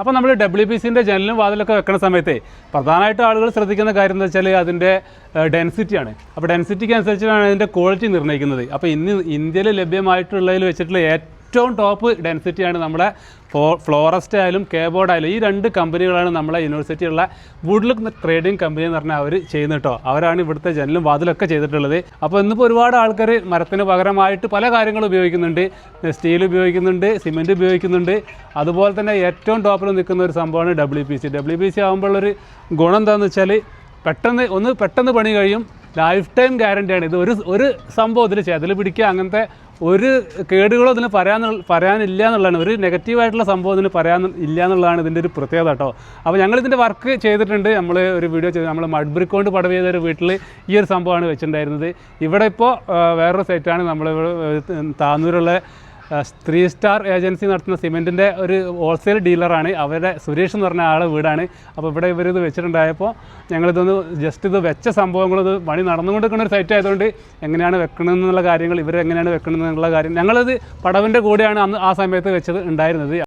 അപ്പോൾ നമ്മൾ W P സിന്റെ ജനലും വാതിലൊക്കെ വെക്കുന്ന സമയത്തെ പ്രധാനമായിട്ട് ആളുകൾ ശ്രദ്ധിക്കുന്ന കാര്യം എന്താ വെച്ചാൽ അതിന്റെ ഡെൻസിറ്റിയാണ് അപ്പോൾ ഡെൻസിറ്റിക്ക് അനുസരിച്ചാണ് അതിന്റെ ക്വാളിറ്റി നിർണയിക്കുന്നത്. അപ്പോൾ ഇന്ന് ഇന്ത്യയിൽ ലഭ്യമായിട്ടുള്ളതിൽ വെച്ചിട്ടുള്ള ഏറ്റവും ടോപ്പ് ഡെൻസിറ്റിയാണ് നമ്മുടെ ഫ്ലോറസ്റ്റ് ആയാലും കേബോർഡ് ആയാലും ഈ രണ്ട് കമ്പനികളാണ് നമ്മളെ യൂണിവേഴ്സിറ്റിയുള്ള വുഡ്ലുക്ക് ട്രേഡിംഗ് കമ്പനി എന്ന് പറഞ്ഞാൽ അവർ ചെയ്യുന്നത് കേട്ടോ അവരാണ് ഇവിടുത്തെ ജനലും വാതിലൊക്കെ ചെയ്തിട്ടുള്ളത്. അപ്പോൾ ഇന്നിപ്പോൾ ഒരുപാട് ആൾക്കാർ മരത്തിന് പകരമായിട്ട് പല കാര്യങ്ങളും ഉപയോഗിക്കുന്നുണ്ട്. സ്റ്റീൽ ഉപയോഗിക്കുന്നുണ്ട് സിമെന്റ് ഉപയോഗിക്കുന്നുണ്ട്. അതുപോലെ തന്നെ ഏറ്റവും ടോപ്പിൽ നിൽക്കുന്ന ഒരു സംഭവമാണ് W P C W P C ആകുമ്പോഴുള്ളൊരു ഗുണം എന്താണെന്ന് വെച്ചാൽ പെട്ടെന്ന് ഒന്ന് പെട്ടെന്ന് പണി കഴിയും. ലൈഫ് ടൈം ഗ്യാരണ്ടിയാണ് ഇത് ഒരു ഒരു സംഭവം ഇതിൽ ചെതൽ പിടിക്കുക അങ്ങനത്തെ ഒരു കേടുകളോ ഇതിന് പറയാൻ പറയാനില്ല എന്നുള്ളതാണ്. ഒരു നെഗറ്റീവായിട്ടുള്ള സംഭവം ഇതിന് പറയാൻ ഇല്ല എന്നുള്ളതാണ് ഇതിന്റെ ഒരു പ്രത്യേകത കേട്ടോ അപ്പോൾ ഞങ്ങൾ ഇതിന്റെ വർക്ക് ചെയ്തിട്ടുണ്ട്. നമ്മൾ ഒരു വീഡിയോ ചെയ്ത്. നമ്മൾ മഡ് ബ്രിക്ക് കൊണ്ട് പടവ് ചെയ്ത ഒരു വീട്ടിൽ ഈ ഒരു സംഭവമാണ് വെച്ചിട്ടുണ്ടായിരുന്നത്. ഇവിടെ ഇപ്പോൾ വേറൊരു സൈറ്റാണ് നമ്മൾ താന്നൂരുള്ള ത്രീ സ്റ്റാർ ഏജൻസി നടത്തുന്ന സിമെന്റിന്റെ ഒരു ഹോൾസെയിൽ ഡീലറാണ് അവരുടെ സുരേഷ് എന്ന് പറഞ്ഞ ആളെ വീടാണ്. അപ്പോൾ ഇവിടെ ഇവരിത് വെച്ചിട്ടുണ്ടായപ്പോൾ ഞങ്ങളിതൊന്ന് ജസ്റ്റ് ഇത് വെച്ച സംഭവങ്ങളിത് പണി നടന്നുകൊണ്ടിരിക്കുന്ന ഒരു സൈറ്റ് ആയതുകൊണ്ട് എങ്ങനെയാണ് വെക്കണമെന്നുള്ള കാര്യങ്ങൾ ഇവരെങ്ങനെയാണ് വെക്കണമെന്നുള്ള കാര്യം ഞങ്ങളിത് പടവിന്റെ കൂടെയാണ് അന്ന് ആ സമയത്ത് വെച്ചത് ഉണ്ടായിരുന്നത്.